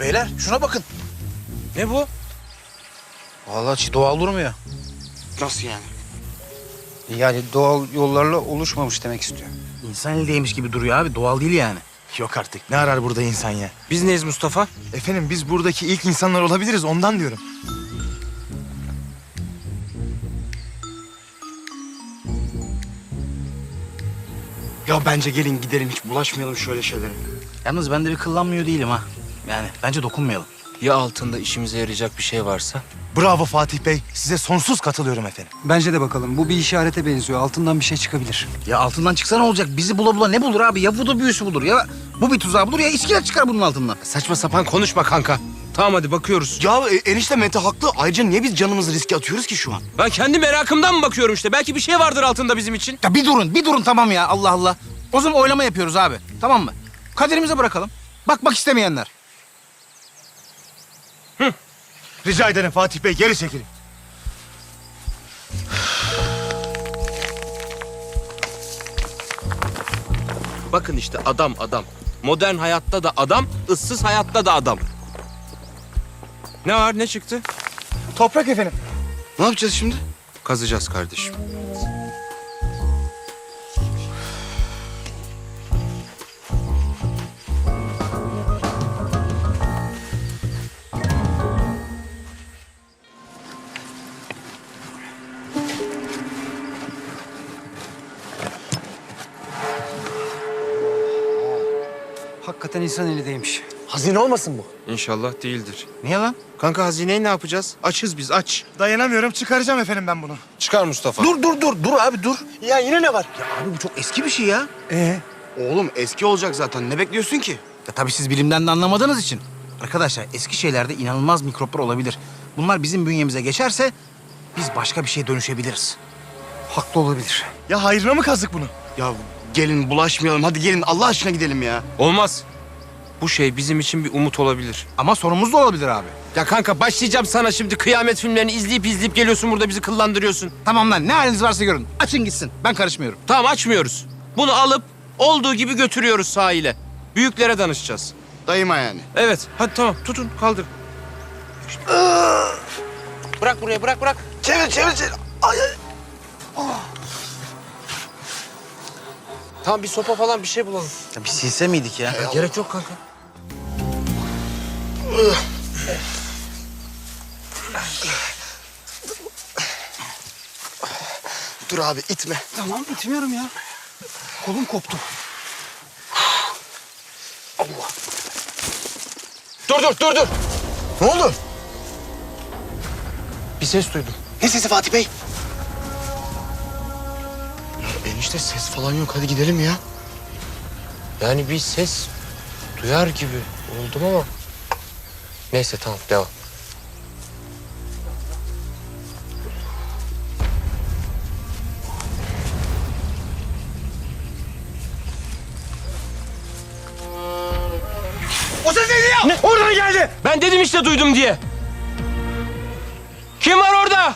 Beyler şuna bakın. Ne bu? Vallahi hiç doğal durmuyor. Nasıl yani? Yani doğal yollarla oluşmamış demek istiyor. İnsan elindeymiş gibi duruyor abi. Doğal değil yani. Yok artık. Ne arar burada insan ya? Biz neyiz Mustafa? Efendim biz buradaki ilk insanlar olabiliriz ondan diyorum. Ya bence gelin gidelim hiç bulaşmayalım şöyle şeylere. Yalnız ben de bir kıllanmıyor değilim ha. Yani bence dokunmayalım. Ya altında işimize yarayacak bir şey varsa? Bravo Fatih Bey. Size sonsuz katılıyorum efendim. Bence de bakalım. Bu bir işarete benziyor. Altından bir şey çıkabilir. Ya altından çıksa ne olacak? Bizi bula bula ne bulur abi? Ya vudu büyüsü bulur ya bu bir tuzağı bulur ya iskelet çıkar bunun altından. Saçma sapan konuşma kanka. Tamam hadi bakıyoruz. Ya e, enişte Mete haklı. Ayrıca niye biz canımızı riske atıyoruz ki şu an? Ben kendi merakımdan mı bakıyorum işte? Belki bir şey vardır altında bizim için. Ya bir durun, bir durun tamam ya Allah Allah. O zaman oylama yapıyoruz abi. Tamam mı? Kaderimize bırakalım. Bakmak istemeyenler. Rica ederim Fatih Bey geri çekilin. Bakın işte adam adam. Modern hayatta da adam, ıssız hayatta da adam. Ne var ne çıktı? Toprak efendim. Ne yapacağız şimdi? Kazacağız kardeşim. Hakikaten insan eli değmiş. Hazine olmasın bu? İnşallah değildir. Niye lan? Kanka hazineyi ne yapacağız? Açız biz aç. Dayanamıyorum çıkaracağım efendim ben bunu. Çıkar Mustafa. Dur dur dur dur abi dur. Ya yine ne var? Abi bu çok eski bir şey ya. Ee? Oğlum eski olacak zaten. Ne bekliyorsun ki? Ya tabii siz bilimden de anlamadığınız için. Arkadaşlar eski şeylerde inanılmaz mikroplar olabilir. Bunlar bizim bünyemize geçerse biz başka bir şeye dönüşebiliriz. Haklı olabilir. Ya hayrına mı kazdık bunu? Ya gelin bulaşmayalım. Hadi gelin Allah aşkına gidelim ya. Olmaz. Bu şey bizim için bir umut olabilir. Ama sorumuz da olabilir abi. Ya kanka başlayacağım sana şimdi kıyamet filmlerini izleyip izleyip geliyorsun burada bizi kıllandırıyorsun. Tamam lan ne haliniz varsa görün. Açın gitsin. Ben karışmıyorum. Tamam açmıyoruz. Bunu alıp olduğu gibi götürüyoruz sahile. Büyüklere danışacağız. Dayıma yani. Evet hadi tamam tutun kaldır. Bırak buraya bırak bırak. Çevir çevir çevir. Ay, ay. Tamam bir sopa falan bir şey bulalım. Ya bir silse miydik ya? Gerek yok kanka. Dur abi itme. Tamam itmiyorum ya. Kolum koptu. Dur dur dur dur. Ne oldu? Bir ses duydum. Ne sesi Fatih Bey? Enişte ses falan yok. Hadi gidelim ya. Yani bir ses duyar gibi oldum ama. Neyse tamam devam. O ses neydi ya? Oradan geldi. Ben dedim işte duydum diye. Kim var orada?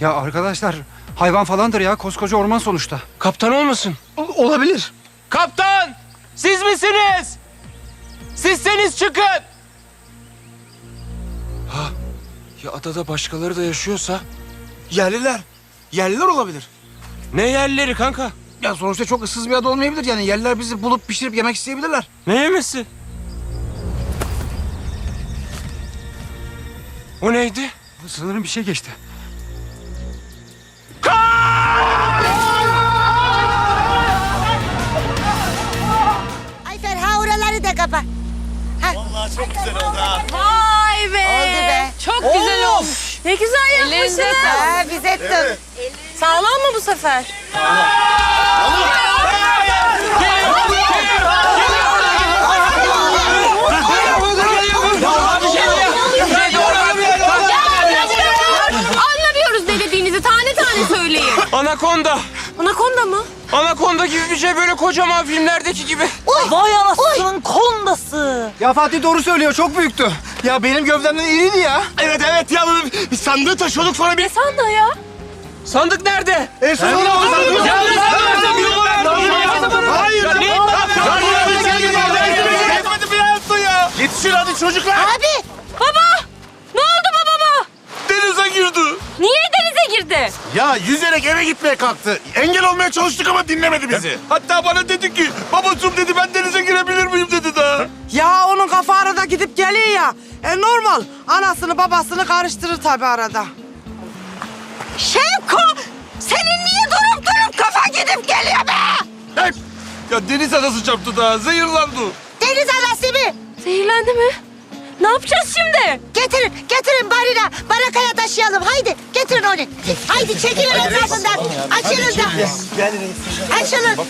Ya arkadaşlar hayvan falandır ya. Koskoca orman sonuçta. Kaptan olmasın? olabilir. Kaptan! Siz misiniz? Sizseniz çıkın. Ya adada başkaları da yaşıyorsa? Yerliler. Yerliler olabilir. Ne yerleri kanka? Ya sonuçta çok ıssız bir ada olmayabilir yani. Yerliler bizi bulup pişirip yemek isteyebilirler. Ne yemesi? O neydi? Sanırım bir şey geçti. Ayfer ha oraları da kapa. Vay be. Oldu be. Çok güzel olmuş. Güzel yapmışsınız. Ha biz ettik. Sağlam mı bu sefer? Anlamıyoruz ne dediğinizi. Tane tane söyleyin. Anakonda. Anakonda mı? Anakonda gibi bir şey böyle kocaman filmlerdeki gibi. Vay anasının kondası. Ya Fatih doğru söylüyor. Çok büyüktü. Ya benim gövdemden iriydi ya. Evet evet ya. Biz sandığı taşıyorduk sonra bir... Ne sandığı ya? Sandık nerede? En son onu aldı sandığı. Ya ne sandığı? Bir numara verdim. Hayır. Ya neyin bana? Yetişin hadi çocuklar. Abi. Baba. Ne oldu babama? Denize girdi. Niye denize girdi? Ya yüzerek eve gitmeye kalktı. Engel olmaya çalıştık ama dinlemedi bizi. Hatta bana dedi ki babacığım dedi ben denize girebilir miyim dedi daha. Ya onun kafa arada gidip geliyor ya. E normal. Anasını babasını karıştırır tabii arada. Şevko! Senin niye durup durup kafa gidip geliyor be? Hey! Ya deniz anası çarptı daha zehirlandı. Deniz anası mı? Zehirlendi mi? Ne yapacağız şimdi? Getirin, getirin barına. Barakaya taşıyalım. Haydi getirin onu. Haydi çekilin etrafından. Açılın da. Açılın.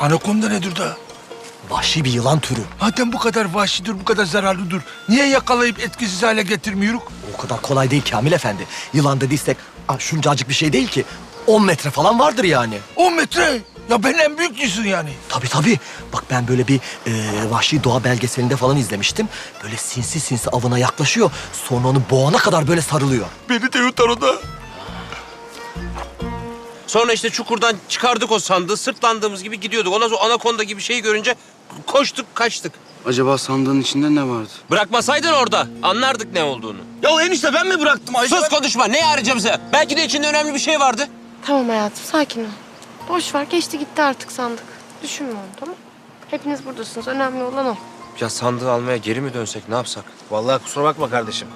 Anakonda nedir da? Vahşi bir yılan türü. Madem bu kadar vahşidir, bu kadar zararlıdır. Niye yakalayıp etkisiz hale getirmiyoruz? O kadar kolay değil Kamil Efendi. Yılan dediysek ah, şuncacık bir şey değil ki. 10 metre falan vardır yani. 10 metre. Ya ben en büyük yani. Tabii tabii. Bak ben böyle bir e, vahşi doğa belgeselinde falan izlemiştim. Böyle sinsi sinsi avına yaklaşıyor. Sonra onu boğana kadar böyle sarılıyor. Beni de yutar o da. Sonra işte çukurdan çıkardık o sandığı. Sırtlandığımız gibi gidiyorduk. Ondan sonra anakonda gibi şeyi görünce koştuk kaçtık. Acaba sandığın içinde ne vardı? Bırakmasaydın orada anlardık ne olduğunu. Ya enişte ben mi bıraktım Sus konuşma. Ne arayacağım size? Belki de içinde önemli bir şey vardı. Tamam hayatım sakin ol. Boş ver geçti gitti artık sandık. Düşünme onu tamam Hepiniz buradasınız. Önemli olan o. Ya sandığı almaya geri mi dönsek ne yapsak? Vallahi kusura bakma kardeşim.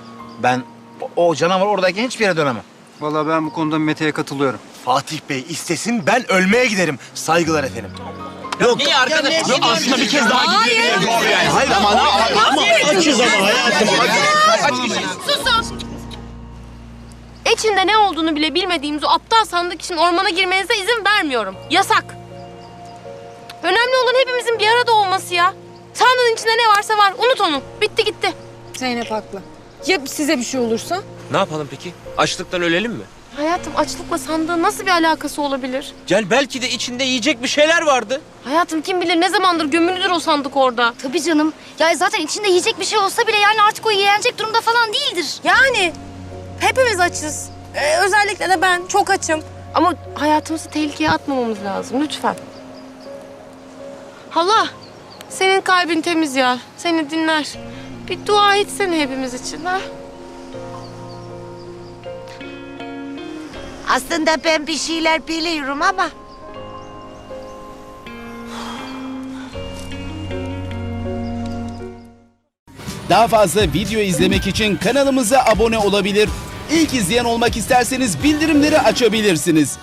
Ben o, o canavar oradayken hiçbir yere dönemem. Vallahi ben bu konuda Mete'ye katılıyorum. Fatih Bey istesin ben ölmeye giderim. Saygılar efendim. Yok. Niye arkadaş? Yok aslında bir kez daha gidelim. Yani. Hayır ama ama, ama açız ama hayatım. Susun! İçinde ne olduğunu bile bilmediğimiz o aptal sandık için ormana girmenize izin vermiyorum. Yasak. Önemli olan hepimizin bir arada olması ya. Sandığın içinde ne varsa var. Unut onu. Bitti gitti. Zeynep haklı. Ya size bir şey olursa? Ne yapalım peki? Açlıktan ölelim mi? Hayatım açlıkla sandığın nasıl bir alakası olabilir? Gel belki de içinde yiyecek bir şeyler vardı. Hayatım kim bilir ne zamandır gömülüdür o sandık orada. Tabii canım. Ya zaten içinde yiyecek bir şey olsa bile yani artık o yenecek durumda falan değildir. Yani hepimiz açız. Ee, özellikle de ben çok açım. Ama hayatımızı tehlikeye atmamamız lazım lütfen. Hala, senin kalbin temiz ya. Seni dinler. Bir dua etsene hepimiz için ha. Aslında ben bir şeyler biliyorum ama... Daha fazla video izlemek için kanalımıza abone olabilir. İlk izleyen olmak isterseniz bildirimleri açabilirsiniz.